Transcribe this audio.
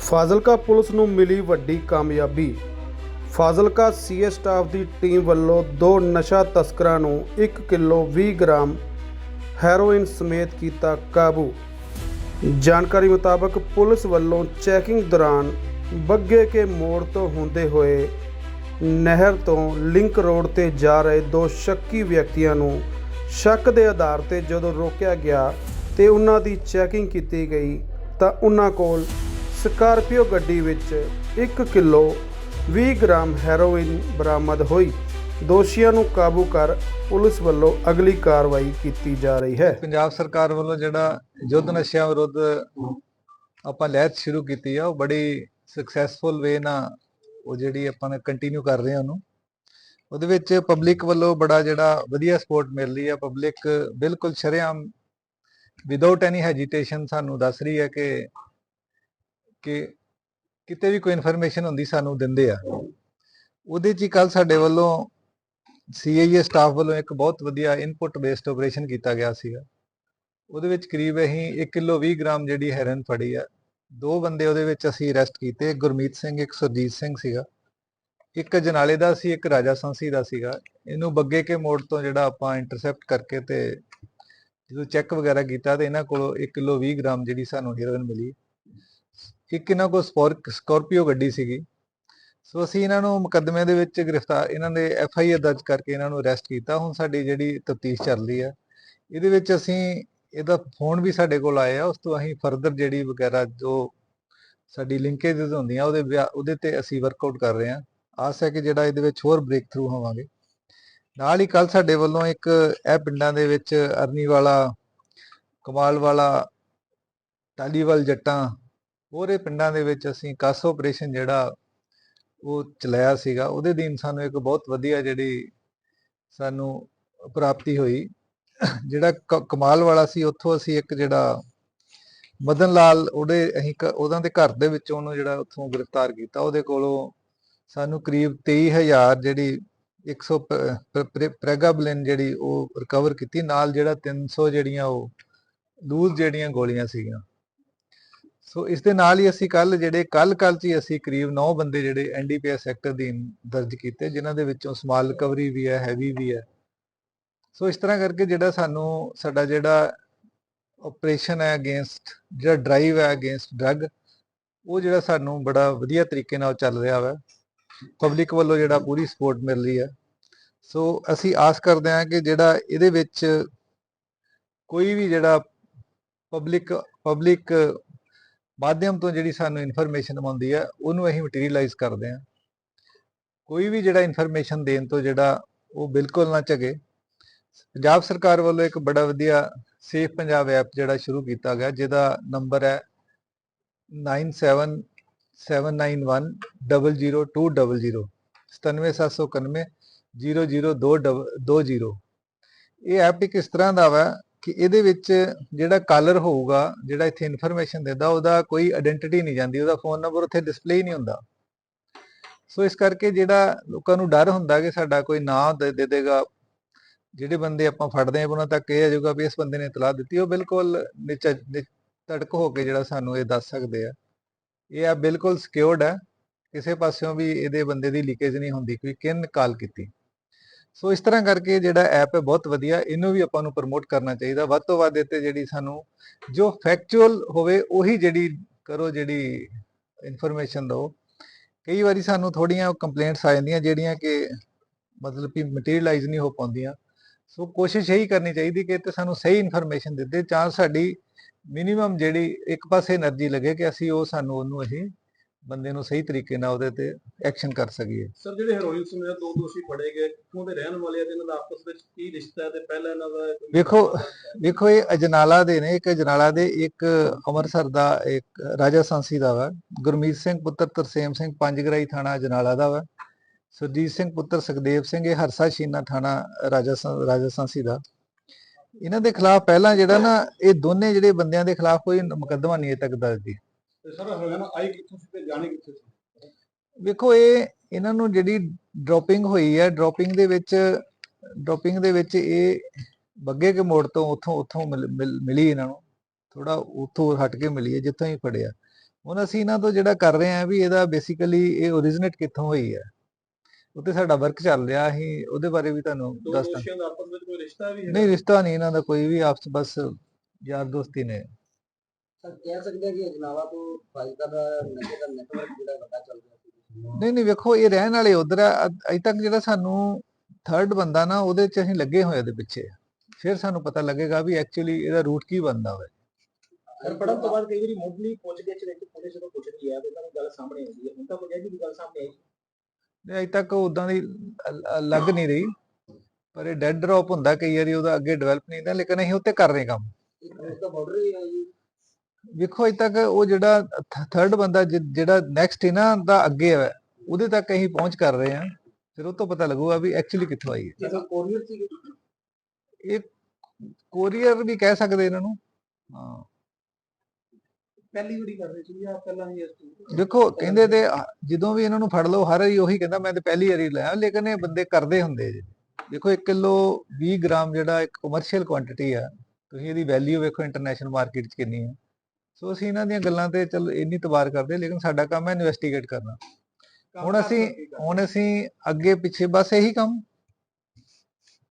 Fazilka police ਨੂੰ ਮਿਲੀ ਵੱਡੀ ਕਾਮਯਾਬੀ। ਫਾਜ਼ਿਲਕਾ ਸੀਏ ਸਟਾਫ ਦੀ ਟੀਮ ਵੱਲੋਂ ਦੋ ਨਸ਼ਾ ਤਸਕਰਾਂ ਨੂੰ 1 ਕਿਲੋ 20 ਗ੍ਰਾਮ ਹੈਰੋਇਨ ਸਮੇਤ ਕੀਤਾ ਕਾਬੂ। ਜਾਣਕਾਰੀ ਮੁਤਾਬਕ ਪੁਲਿਸ ਵੱਲੋਂ ਚੈਕਿੰਗ ਦੌਰਾਨ ਬੱਗੇ ਕੇ ਮੋੜ ਤੋਂ ਹੁੰਦੇ ਹੋਏ ਨਹਿਰ ਤੋਂ ਲਿੰਕ ਰੋਡ ਤੇ ਜਾ ਰਹੇ ਦੋ ਸ਼ੱਕੀ ਵਿਅਕਤੀਆਂ ਨੂੰ ਸ਼ੱਕ ਦੇ ਆਧਾਰ ਤੇ ਜਦੋਂ ਰੋਕਿਆ ਗਿਆ ਤੇ ਉਹਨਾਂ ਦੀ ਚੈਕਿੰਗ ਕੀਤੀ ਗਈ ਤਾਂ ਉਹਨਾਂ ਕੋਲ ਸਕਾਰਪੀਓ ਗੱਡੀ ਵਿੱਚ 1 ਕਿਲੋ 20 ਗ੍ਰਾਮ ਹੈਰੋਇਨ ਬਰਾਮਦ ਹੋਈ। ਦੋਸ਼ੀਆਂ ਨੂੰ ਕਾਬੂ ਕਰ ਪੁਲਿਸ ਵੱਲੋਂ ਅਗਲੀ ਕਾਰਵਾਈ ਕੀਤੀ ਜਾ ਰਹੀ ਹੈ। ਪੰਜਾਬ ਸਰਕਾਰ ਵੱਲੋਂ ਜਿਹੜਾ ਯੁੱਧ ਨਸ਼ਿਆਂ ਵਿਰੁੱਧ ਆਪਾਂ ਲਹਿਰ ਸ਼ੁਰੂ ਕੀਤੀ ਆ, ਉਹ ਬੜੀ ਸਕਸੈਸਫੁਲ ਵੇ ਨਾਲ ਉਹ ਜਿਹੜੀ ਆਪਾਂ ਨੇ ਕੰਟੀਨਿਊ ਕਰ ਰਹੇ ਹਾਂ ਉਹਨੂੰ। ਉਹਦੇ ਵਿੱਚ ਪਬਲਿਕ ਵੱਲੋਂ ਬੜਾ ਜਿਹੜਾ ਵਧੀਆ ਸਪੋਰਟ ਮਿਲ ਰਹੀ ਆ। ਪਬਲਿਕ ਬਿਲਕੁਲ ਸ਼ਰੇਆਮ ਵਿਦਆਊਟ ਐਨੀ ਹੈਜੀਟੇਸ਼ਨ ਸਾਨੂੰ ਦੱਸ ਰਹੀ ਹੈ ਕਿ ਕਿ ਕਿਤੇ ਵੀ ਕੋਈ ਇਨਫੋਰਮੇਸ਼ਨ ਹੁੰਦੀ ਸਾਨੂੰ ਦਿੰਦੇ ਆ। ਉਹਦੇ 'ਚ ਹੀ ਕੱਲ ਸਾਡੇ ਵੱਲੋਂ ਸੀਆਈਏ ਸਟਾਫ ਵੱਲੋਂ ਇੱਕ ਬਹੁਤ ਵਧੀਆ ਇਨਪੁਟ ਬੇਸਡ ਆਪਰੇਸ਼ਨ ਕੀਤਾ ਗਿਆ ਸੀਗਾ। ਉਹਦੇ ਵਿੱਚ ਕਰੀਬ ਅਸੀਂ 1 ਕਿਲੋ 20 ਗ੍ਰਾਮ ਜਿਹੜੀ ਹੈਰਨ ਫੜੀ ਆ। ਦੋ ਬੰਦੇ ਉਹਦੇ ਵਿੱਚ ਅਸੀਂ ਅਰੈਸਟ ਕੀਤੇ, ਗੁਰਮੀਤ ਸਿੰਘ, ਇੱਕ ਸੁਰਜੀਤ ਸਿੰਘ ਸੀਗਾ। ਇੱਕ ਜਨਾਲੇ ਦਾ ਸੀ, ਇੱਕ ਰਾਜਾ ਸੰਸੀ ਦਾ ਸੀਗਾ। ਇਹਨੂੰ ਬੱਗੇ ਕੇ ਮੋੜ ਤੋਂ ਜਿਹੜਾ ਆਪਾਂ ਇੰਟਰਸੈਪਟ ਕਰਕੇ ਤੇ ਜਦੋਂ ਚੈੱਕ ਵਗੈਰਾ ਕੀਤਾ ਤੇ ਇਹਨਾਂ ਕੋਲੋਂ 1 ਕਿਲੋ 20 ਗ੍ਰਾਮ ਜਿਹੜੀ ਸਾਨੂੰ ਹੀਰੋਇਨ ਮਿਲੀ। ਇੱਕ ਇਹਨਾਂ ਕੋਲ ਸਪੋਰ- ਸਕਾਰਪੀਓ ਗੱਡੀ ਸੀਗੀ। ਸੋ ਅਸੀਂ ਇਹਨਾਂ ਨੂੰ ਮੁਕੱਦਮੇ ਦੇ ਵਿੱਚ ਗ੍ਰਿਫਤਾਰ ਇਹਨਾਂ ਦੇ ਐਫ ਆਈ ਆਰ ਦਰਜ ਕਰਕੇ ਇਹਨਾਂ ਨੂੰ ਅਰੈਸਟ ਕੀਤਾ। ਹੁਣ ਸਾਡੀ ਜਿਹੜੀ ਤਫਤੀਸ਼ ਚੱਲ ਰਹੀ ਹੈ ਇਹਦੇ ਵਿੱਚ ਅਸੀਂ, ਇਹਦਾ ਫੋਨ ਵੀ ਸਾਡੇ ਕੋਲ ਆਇਆ। ਉਸ ਤੋਂ ਅਸੀਂ ਫਰਦਰ ਜਿਹੜੀ ਵਗੈਰਾ ਜੋ ਸਾਡੀ ਲਿੰਕੇजेस ਹੁੰਦੀਆਂ, ਉਹਦੇ ਵਿਆ- ਉਹਦੇ ਤੇ ਅਸੀਂ ਵਰਕਆਊਟ ਕਰ ਰਹੇ ਹਾਂ। ਆਸ ਹੈ ਕਿ ਜਿਹੜਾ ਇਹਦੇ ਵਿੱਚ ਹੋਰ ਬ੍ਰੇਕ ਥਰੂ ਹੋਵਾਂਗੇ। ਨਾਲ ਹੀ ਕੱਲ ਸਾਡੇ ਵੱਲੋਂ ਇੱਕ, ਇਹ ਪਿੰਡਾਂ ਦੇ ਵਿੱਚ ਅਰਨੀ ਵਾਲਾ ਕਮਾਲ ਵਾਲਾ ਟਾਲੀਵਾਲ ਜੱਟਾਂ ਹੋਰ ਇਹ ਪਿੰਡਾਂ ਦੇ ਵਿੱਚ ਅਸੀਂ ਕਸ ਆਪਰੇਸ਼ਨ ਜਿਹੜਾ ਉਹ ਚਲਾਇਆ ਸੀਗਾ, ਉਹਦੇ ਦਿਨ ਸਾਨੂੰ ਇੱਕ ਬਹੁਤ ਵਧੀਆ ਜਿਹੜੀ ਸਾਨੂੰ ਪ੍ਰਾਪਤੀ ਹੋਈ। ਜਿਹੜਾ ਕ- ਕਮਾਲ ਵਾਲਾ ਸੀ, ਉੱਥੋਂ ਅਸੀਂ ਇੱਕ ਜਿਹੜਾ ਮਦਨ ਲਾਲ, ਉਹਦੇ ਅਸੀਂ ਕ- ਉਹਨਾਂ ਦੇ ਘਰ ਦੇ ਵਿੱਚੋਂ ਉਹਨੂੰ ਜਿਹੜਾ ਉੱਥੋਂ ਗ੍ਰਿਫਤਾਰ ਕੀਤਾ। ਉਹਦੇ ਕੋਲੋਂ ਸਾਨੂੰ ਕਰੀਬ 23000 ਜਿਹੜੀ 100 ਪ੍ਰੈਗਾਬਲਿਨ ਜਿਹੜੀ ਉਹ ਰਿਕਵਰ ਕੀਤੀ। ਨਾਲ ਜਿਹੜਾ 300 ਜਿਹੜੀਆਂ ਉਹ ਲੂਜ਼ ਜਿਹੜੀਆਂ ਗੋਲੀਆਂ ਸੀਗੀਆਂ। ਸੋ ਇਸ ਦੇ ਨਾਲ ਹੀ ਅਸੀਂ ਕੱਲ ਜਿਹੜੇ ਕੱਲ ਕੱਲ ਚ ਹੀ ਅਸੀਂ ਕਰੀਬ 9 ਬੰਦੇ ਜਿਹੜੇ ਐਨਡੀਪੀਐਸ ਐਕਟ ਦੀ ਦਰਜ ਕੀਤੇ, ਜਿਨ੍ਹਾਂ ਦੇ ਵਿੱਚੋਂ ਸਮਾਲ ਰਿਕਵਰੀ ਵੀ ਹੈ ਹੈਵੀ ਵੀ ਹੈ। ਸੋ ਇਸ ਤਰ੍ਹਾਂ ਕਰਕੇ ਜਿਹੜਾ ਸਾਨੂੰ ਸਾਡਾ ਜਿਹੜਾ ਆਪਰੇਸ਼ਨ ਹੈ ਅਗੇਂਸਟ ਜਿਹੜਾ ਡਰਾਈਵ ਹੈ ਅਗੇਂਸਟ ਡਰੱਗ ਉਹ ਜਿਹੜਾ ਸਾਨੂੰ ਬੜਾ ਵਧੀਆ ਤਰੀਕੇ ਨਾਲ ਚੱਲ ਰਿਹਾ ਵਾ। ਪਬਲਿਕ ਵੱਲੋਂ ਜਿਹੜਾ ਪੂਰੀ ਸਪੋਰਟ ਮਿਲ ਰਹੀ ਹੈ। ਸੋ ਅਸੀਂ ਆਸ ਕਰਦੇ ਹਾਂ ਕਿ ਜਿਹੜਾ ਇਹਦੇ ਵਿੱਚ ਕੋਈ ਵੀ ਜਿਹੜਾ ਪਬਲਿਕ ਪਬਲਿਕ ਮਾਧਿਅਮ ਤੋਂ ਜਿਹੜੀ ਸਾਨੂੰ ਇਨਫੋਰਮੇਸ਼ਨ ਆਉਂਦੀ ਹੈ ਉਹਨੂੰ ਅਸੀਂ ਮਟੀਰੀਅਲਾਈਜ਼ ਕਰਦੇ ਹਾਂ। ਕੋਈ ਵੀ ਜਿਹੜਾ ਇਨਫੋਰਮੇਸ਼ਨ ਦੇਣ ਤੋਂ ਜਿਹੜਾ ਉਹ ਬਿਲਕੁਲ ਨਾ ਝਗੇ ਪੰਜਾਬ ਸਰਕਾਰ ਵੱਲੋਂ ਇੱਕ ਬੜਾ ਵਧੀਆ ਸੇਫ ਪੰਜਾਬ ਐਪ ਜਿਹੜਾ ਸ਼ੁਰੂ ਕੀਤਾ ਗਿਆ, ਜਿਹਦਾ ਨੰਬਰ ਹੈ 9779100200 97791 00220 ਇਹ ਐਪ ਇੱਕ ਇਸ ਤਰ੍ਹਾਂ ਦਾ ਵਾ ਕਿ ਇਹਦੇ ਵਿੱਚ ਜਿਹੜਾ ਕਾਲਰ ਹੋਊਗਾ, ਜਿਹੜਾ ਇੱਥੇ ਇਨਫੋਰਮੇਸ਼ਨ ਦਿੰਦਾ, ਉਹਦਾ ਕੋਈ ਆਇਡੈਂਟੀਟੀ ਨਹੀਂ ਜਾਂਦੀ, ਉਹਦਾ ਫੋਨ ਨੰਬਰ ਉੱਥੇ ਡਿਸਪਲੇ ਨਹੀਂ ਹੁੰਦਾ। ਸੋ ਇਸ ਕਰਕੇ ਜਿਹੜਾ ਲੋਕਾਂ ਨੂੰ ਡਰ ਹੁੰਦਾ ਕਿ ਸਾਡਾ ਕੋਈ ਨਾਂ ਦੇ ਦੇ ਦੇਗਾ, ਜਿਹੜੇ ਬੰਦੇ ਆਪਾਂ ਫੜਦੇ ਆ ਉਹਨਾਂ ਤੱਕ ਇਹ ਆ ਜਾਊਗਾ ਵੀ ਇਸ ਬੰਦੇ ਨੇ ਇਤਲਾਹ ਦਿੱਤੀ, ਉਹ ਬਿਲਕੁਲ ਨਿਚ, ਨਿਚ- ਤੜਕ ਹੋ ਕੇ ਜਿਹੜਾ ਸਾਨੂੰ ਇਹ ਦੱਸ ਸਕਦੇ ਆ। ਇਹ ਆ ਬਿਲਕੁਲ ਸਿਕਿਉਰਡ ਹੈ ਕਿਸੇ ਪਾਸਿਓਂ ਵੀ ਇਹਦੇ ਬੰਦੇ ਦੀ ਲੀਕੇਜ ਨਹੀਂ ਹੁੰਦੀ ਕਿ ਕਿੰਨ ਕਾਲ ਕੀਤੀ। ਸੋ ਇਸ ਤਰ੍ਹਾਂ ਕਰਕੇ ਜਿਹੜਾ ਐਪ ਹੈ ਬਹੁਤ ਵਧੀਆ, ਇਹਨੂੰ ਵੀ ਆਪਾਂ ਨੂੰ ਪ੍ਰਮੋਟ ਕਰਨਾ ਚਾਹੀਦਾ। ਵੱਧ ਤੋਂ ਵੱਧ ਇੱਥੇ ਜਿਹੜੀ ਸਾਨੂੰ ਜੋ ਫੈਕਚੁਅਲ ਹੋਵੇ, ਉਹੀ ਜਿਹੜੀ ਕਰੋ ਜਿਹੜੀ ਇਨਫੋਰਮੇਸ਼ਨ ਦਿਓ। ਕਈ ਵਾਰੀ ਸਾਨੂੰ ਥੋੜੀਆਂ ਕੰਪਲੇਂਟਸ ਆ ਜਾਂਦੀਆਂ ਜਿਹੜੀਆਂ ਕਿ ਮਤਲਬ ਕਿ ਮਟੀਰੀਅਲਾਈਜ਼ ਨਹੀਂ ਹੋ ਪਾਉਂਦੀਆਂ। ਸੋ ਕੋਸ਼ਿਸ਼ ਇਹੀ ਕਰਨੀ ਚਾਹੀਦੀ ਕਿ ਇੱਥੇ ਸਾਨੂੰ ਸਹੀ ਇਨਫੋਰਮੇਸ਼ਨ ਦਿੱਤੇ। ਚਾਹ ਸਾਡੀ ਮਿਨੀਮਮ ਜਿਹੜੀ ਇੱਕ ਪਾਸੇ એનર્ਜੀ ਲੱਗੇ ਕਿ ਅਸੀਂ ਉਹ ਸਾਨੂੰ ਉਹਨੂੰ ਅਸੀਂ ਬੰਦੇ ਨੂੰ ਸਹੀ ਤਰੀਕੇ ਨਾਲ ਉਹਦੇ ਤੇ ਐਕਸ਼ਨ ਕਰ ਸਕੀਏ। ਸਰ ਜਿਹੜੇ ਹੈਰੋਇਨ ਸਮੇਤ ਦੋ ਦੋਸ਼ੀ ਫੜੇ ਗਏ। ਕਿੱਥੋਂ ਦੇ ਰਹਿਣ ਵਾਲੇ ਆ ਤੇ ਇਹਨਾਂ ਦਾ ਆਪਸ ਵਿੱਚ ਕੀ ਰਿਸ਼ਤਾ ਹੈ ਤੇ ਪਹਿਲਾਂ ਇਹਨਾਂ ਦਾ ਵੇਖੋ ਵੇਖੋ ਇਹ ਅਜਨਾਲਾ ਦੇ ਨੇ। ਇੱਕ ਅਜਨਾਲਾ ਦੇ ਇੱਕ ਅੰਮ੍ਰਿਤਸਰ ਦਾ ਇੱਕ ਰਾਜਾ ਸਾਂਸੀ ਦਾ ਵਾ। ਗੁਰਮੀਤ ਸਿੰਘ ਪੁੱਤਰ ਤਰਸੇਮ ਸਿੰਘ ਪੰਜਗਰਾਈ ਥਾਣਾ ਅਜਨਾਲਾ ਦਾ ਵਾ। ਸੁਰਜੀਤ ਸਿੰਘ ਪੁੱਤਰ ਸੁਖਦੇਵ ਸਿੰਘ ਇਹ ਹਰਸਾ ਸ਼ੀਨਾ ਥਾਣਾ ਰਾਜਾ ਰਾਜਾ ਸਾਂਸੀ ਦਾ। ਇਹਨਾਂ ਦੇ ਖਿਲਾਫ ਪਹਿਲਾਂ ਜਿਹੜਾ ਨਾ ਇਹ ਦੋਨੇ ਜਿਹੜੇ ਬੰਦਿਆਂ ਦੇ ਖਿਲਾਫ ਕੋਈ ਮੁਕੱਦਮਾ ਨਹੀਂ ਅਜੇ ਤੱਕ ਦਰਜ। ਦੀ ਤੇ ਸਰ ਹੈਰੋਇਨ ਆਈ ਕਿੱਥੋਂ ਸੀ ਤੇ ਜਾਣੀ ਕਿੱਥੇ ਸੀ? ਵੇਖੋ ਇਹ ਇਹਨਾਂ ਨੂੰ ਜਿਹੜੀ ਡ੍ਰੌਪਿੰਗ ਹੋਈ ਹੈ ਡ੍ਰੌਪਿੰਗ ਦੇ ਵਿੱਚ ਡ੍ਰੌਪਿੰਗ ਦੇ ਵਿੱਚ ਇਹ ਬੱਗੇ ਕੇ ਮੋੜ ਤੋਂ ਉੱਥੋਂ ਉੱਥੋਂ ਮਿਲ- ਇਹਨਾਂ ਨੂੰ। ਥੋੜਾ ਉੱਥੋਂ ਹਟ ਕੇ ਮਿਲੀ ਹੈ ਜਿੱਥੋਂ ਹੀ ਫੜਿਆ। ਹੁਣ ਅਸੀਂ ਇਹਨਾਂ ਤੋਂ ਜਿਹੜਾ ਕਰ ਰਹੇ ਹਾਂ ਵੀ ਇਹਦਾ ਬੇਸਿਕਲੀ ਇਹ ਓਰੀਜਿਨੇਟ ਕਿੱਥੋਂ ਹੋਈ ਹੈ। ਉੱਤੇ ਸਾਡਾ ਵਰਕ ਚੱਲ ਰਿਹਾ ਅਸੀਂ ਉਹਦੇ ਬਾਰੇ ਵੀ ਤੁਹਾਨੂੰ ਦੱਸਦਾ। ਦੋਸ਼ੀਆਂ ਦਾ ਆਪਸ ਵਿੱਚ ਕੋਈ ਰਿਸ਼ਤਾ ਵੀ ਹੈ ਨਹੀਂ ਰਿਸ਼ਤਾ ਨਹੀਂ ਇਹਨਾਂ ਦਾ ਕੋਈ ਵੀ ਆਪਸ ਬਸ ਯਾਰ ਦੋਸਤੀ ਨੇ। ਸਰ ਕਹਿ ਸਕਦੇ ਹਾਂ ਕਿ ਅਜਨਾਲਾ ਤੋਂ ਫਾਜ਼ਿਲਕਾ ਦਾ ਨਸ਼ੇ ਦਾ ਨੈਟਵਰਕ ਜਿਹੜਾ ਵੱਡਾ ਚੱਲ ਰਿਹਾ ਸੀ। ਨਹੀਂ ਨਹੀਂ ਵੇਖੋ ਇਹ ਰਹਿਣ ਵਾਲੇ ਉਧਰ ਆ ਅ- ਅਜੇ ਤੱਕ ਜਿਹੜਾ ਸਾਨੂੰ ਥਰਡ ਬੰਦਾ ਨਾ ਉਹਦੇ ਚ ਅਸੀਂ ਲੱਗੇ ਹੋਏ ਉਹਦੇ ਪਿੱਛੇ। ਫਿਰ ਸਾਨੂੰ ਪਤਾ ਲੱਗੇਗਾ ਵੀ ਐਕਚੁਅਲੀ ਇਹਦਾ ਰੂਟ ਕੀ ਬੰਦਾ ਹੋਵੇ ਸਰ ਪੜਨ ਤੋਂ ਬਾਅਦ ਕਈ ਵਾਰੀ ਮੁੱਢਲੀ ਪੁੱਛਗਿੱਛ ਵਿੱਚ ਪੁਲਿਸ ਜਦੋਂ ਪੁੱਛਦੀ ਹੈ ਤਾਂ ਤੁਹਾਨੂੰ ਗੱਲ ਸਾਹਮਣੇ ਆਉਂਦੀ ਹੈ ਹੁਣ ਤਾਂ ਕੋਈ ਇਹਦੀ ਗੱਲ ਸਾਹਮਣੇ ਆਈ। ਨਹੀਂ, ਅਜੇ ਤੱਕ ਉਦਾਂ ਦੀ ਅ- ਅ- ਲੱਗ ਨਹੀਂ ਰਹੀ। ਪਰ ਇਹ ਡੈਡ ਡ੍ਰੌਪ ਹੁੰਦਾ ਕਈ ਵਾਰੀ ਉਹਦਾ ਅੱਗੇ ਡਿਵੈਲਪ ਨਹੀਂ ਹੁੰਦਾ ਲੇਕਿਨ ਅਸੀਂ ਉੱਤੇ ਕਰ ਰਹੇ ਕੰਮ। ਇੱਕ ਉਸ ਦਾ ਬਾਰਡਰ ਹੀ ਹੈ ਜੀ। ਵੇਖੋ ਅਜੇ ਤੱਕ ਉਹ ਜਿਹੜਾ ਥਰਡ ਬੰਦਾ ਜਿਹੜਾ ਨੈਕਸਟ ਹੈ ਨਾ ਦਾ ਅੱਗੇ ਹੈ ਉਹਦੇ ਤੱਕ ਅਸੀਂ ਪਹੁੰਚ ਕਰ ਰਹੇ ਹਾਂ। ਫਿਰ ਉਹ ਤੋਂ ਪਤਾ ਲੱਗੂਗਾ ਵੀ ਐਕਚੁਅਲੀ ਕਿੱਥੋਂ ਆਈ ਹੈ। ਕੋਰੀਅਰ ਸੀ ਇਹ ਕੋਰੀਅਰ ਵੀ ਕਹਿ ਸਕਦੇ ਇਹਨਾਂ ਨੂੰ। ਹਾਂ। ਪਹਿਲੀ ਵਾਰੀ ਕਰ ਰਹੇ ਸੀ ਜਾਂ ਪਹਿਲਾਂ ਵੀ ਇਸ ਦੇਖੋ ਕਹਿੰਦੇ ਤੇ ਆ- ਜਦੋਂ ਵੀ ਇਹਨਾਂ ਨੂੰ ਫੜ ਲਓ ਹਰ ਵਾਰੀ ਉਹੀ ਕਹਿੰਦਾ ਮੈਂ ਤੇ ਪਹਿਲੀ ਵਾਰੀ ਲਿਆ ਲੇਕਿਨ ਇਹ ਬੰਦੇ ਕਰਦੇ ਹੁੰਦੇ ਜੀ। ਦੇਖੋ 1 ਕਿਲੋ 20 ਗ੍ਰਾਮ ਜਿਹੜਾ ਇੱਕ ਕਮਰਸ਼ੀਅਲ ਕੁਆਂਟੀਟੀ ਆ ਤੁਸੀਂ ਇਹਦੀ ਵੈਲਿਊ ਵੇਖੋ ਇੰਟਰਨੈਸ਼ਨਲ ਮਾਰਕੀਟ 'ਚ ਕਿੰਨੀ ਹੈ ਸੋ ਅਸੀਂ ਇਹਨਾਂ ਦੀਆਂ ਗੱਲਾਂ ਤੇ ਚਲ ਇੰਨੀ ਤਬਾਰ ਕਰਦੇ ਲੇਕਿਨ ਸਾਡਾ ਕੰਮ ਹੈ ਇਨਵੈਸਟੀਗੇਟ ਕਰਨਾ। ਹੁਣ ਅਸੀਂ ਹੁਣ ਅਸੀਂ ਅੱਗੇ ਪਿੱਛੇ ਬਸ ਇਹੀ ਕੰਮ।